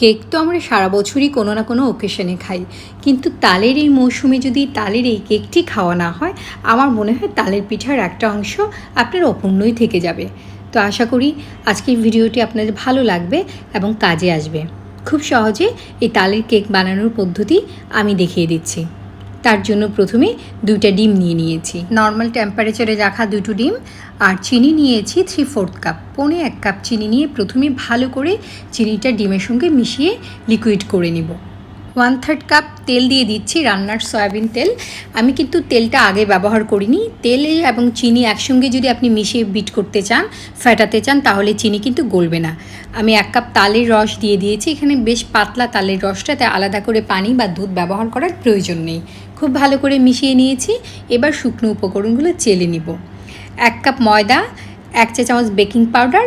Cake তো আমরা সারা বছরই কোনো না কোনো ওকেশনে খাই। কিন্তু তালের এই মৌসুমে যদি তালের এই কেকটি খাওয়া না হয়, আমার মনে হয় তালের পিঠার একটা অংশ আপনার অপূর্ণই থেকে যাবে। তো আশা করি আজকের ভিডিওটি আপনাদের ভালো লাগবে এবং কাজে আসবে। খুব সহজে এই তালের কেক বানানোর পদ্ধতি আমি দেখিয়ে দিচ্ছি। তার জন্য প্রথমে দুইটা ডিম নিয়ে নিয়েছি। নর্মাল টেম্পারেচারে রাখা দুটো ডিম আর চিনি নিয়েছি থ্রি ফোর্থ কাপ পৌনে এক কাপ চিনি নিয়ে প্রথমে ভালো করে চিনিটা ডিমের সঙ্গে মিশিয়ে লিকুইড করে নিব। ওয়ান থার্ড কাপ তেল দিয়ে দিচ্ছি রান্নার সয়াবিন তেল। আমি কিন্তু তেলটা আগে ব্যবহার করিনি। তেল এবং চিনি একসঙ্গে যদি আপনি মিশিয়ে বিট করতে চান, ফেটাতে চান, তাহলে চিনি কিন্তু গলবে না। আমি এক কাপ তালের রস দিয়ে দিয়েছি। এখানে বেশ পাতলা তালের রসটাতে আলাদা করে পানি বা দুধ ব্যবহার করার প্রয়োজন নেই। খুব ভালো করে মিশিয়ে নিয়েছি। এবার শুকনো উপকরণগুলো চেলে নিব। এক কাপ ময়দা, এক চা চামচ বেকিং পাউডার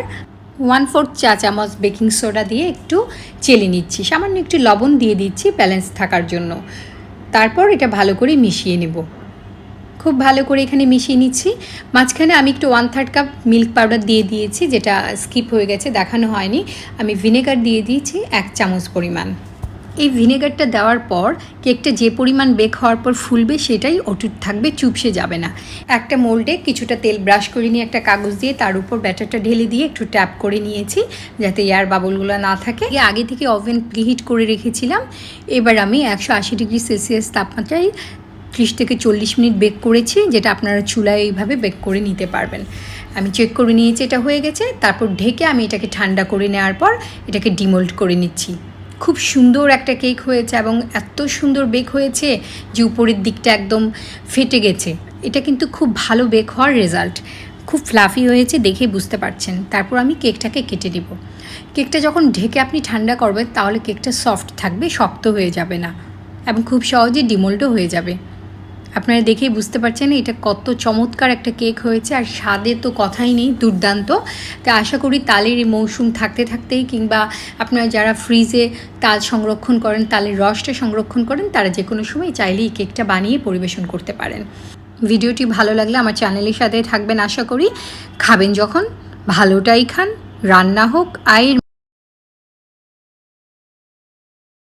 ওয়ান ফোর্থ চা চামচ বেকিং সোডা দিয়ে একটু চেলে নিচ্ছি। সামান্য একটু লবণ দিয়ে দিচ্ছি ব্যালেন্স থাকার জন্য। তারপর এটা ভালো করে মিশিয়ে নেব। খুব ভালো করে এখানে মিশিয়ে নিচ্ছি। মাঝখানে আমি একটু one third cup milk powder দিয়ে দিয়েছি, যেটা স্কিপ হয়ে গেছে, দেখানো হয়নি। আমি ভিনেগার দিয়ে দিয়েছি এক চামচ পরিমাণ। এই ভিনেগারটা দেওয়ার পর কেকটা যে পরিমাণ বেক হওয়ার পর ফুলবে সেটাই অটুট থাকবে, চুপসে যাবে না। একটা মোল্ডে কিছুটা তেল ব্রাশ করে নিয়ে একটা কাগজ দিয়ে তার উপর ব্যাটারটা ঢেলে দিয়ে একটু ট্যাপ করে নিয়েছি, যাতে এয়ার বাবলগুলো না থাকে। আগে থেকে ওভেন প্রিহিট করে রেখেছিলাম। এবার আমি একশো আশি ডিগ্রি সেলসিয়াস তাপমাত্রায় ত্রিশ থেকে চল্লিশ মিনিট বেক করেছি, যেটা আপনারা চুলায় এইভাবে বেক করে নিতে পারবেন। আমি চেক করে নিয়েছি, এটা হয়ে গেছে। তারপর ঢেকে আমি এটাকে ঠান্ডা করে নেওয়ার পর এটাকে ডিমোল্ড করে নিচ্ছি। খুব সুন্দর একটা কেক হয়েছে এবং এত সুন্দর বেক হয়েছে যে উপরের দিকটা একদম ফেটে গেছে। এটা কিন্তু খুব ভালো বেক হওয়ার রেজাল্ট খুব ফ্লাফি হয়েছে দেখে বুঝতে পারছেন। তারপর আমি কেকটাকে কেটে দিব কেকটা যখন ঢেকে আপনি ঠান্ডা করবেন তাহলে কেকটা সফট থাকবে, শক্ত হয়ে যাবে না এবং খুব সহজে ডিমোল্ডও হয়ে যাবে। আপনারা দেখেই বুঝতে পারছেন এটা কত চমৎকার একটা কেক হয়েছে আর স্বাদে তো কথাই নেই, দুর্দান্ত। তা আশা করি তালের এই মৌসুম থাকতে থাকতেই কিংবা আপনারা যারা ফ্রিজে তাল সংরক্ষণ করেন, তালের রসটা সংরক্ষণ করেন, তারা যে কোনো সময় চাইলেই কেকটা বানিয়ে পরিবেশন করতে পারেন। ভিডিওটি ভালো লাগলে আমার চ্যানেলের সাথে থাকবেন আশা করি। খাবেন যখন, ভালোটাই খান, রান্না হোক, আয়ের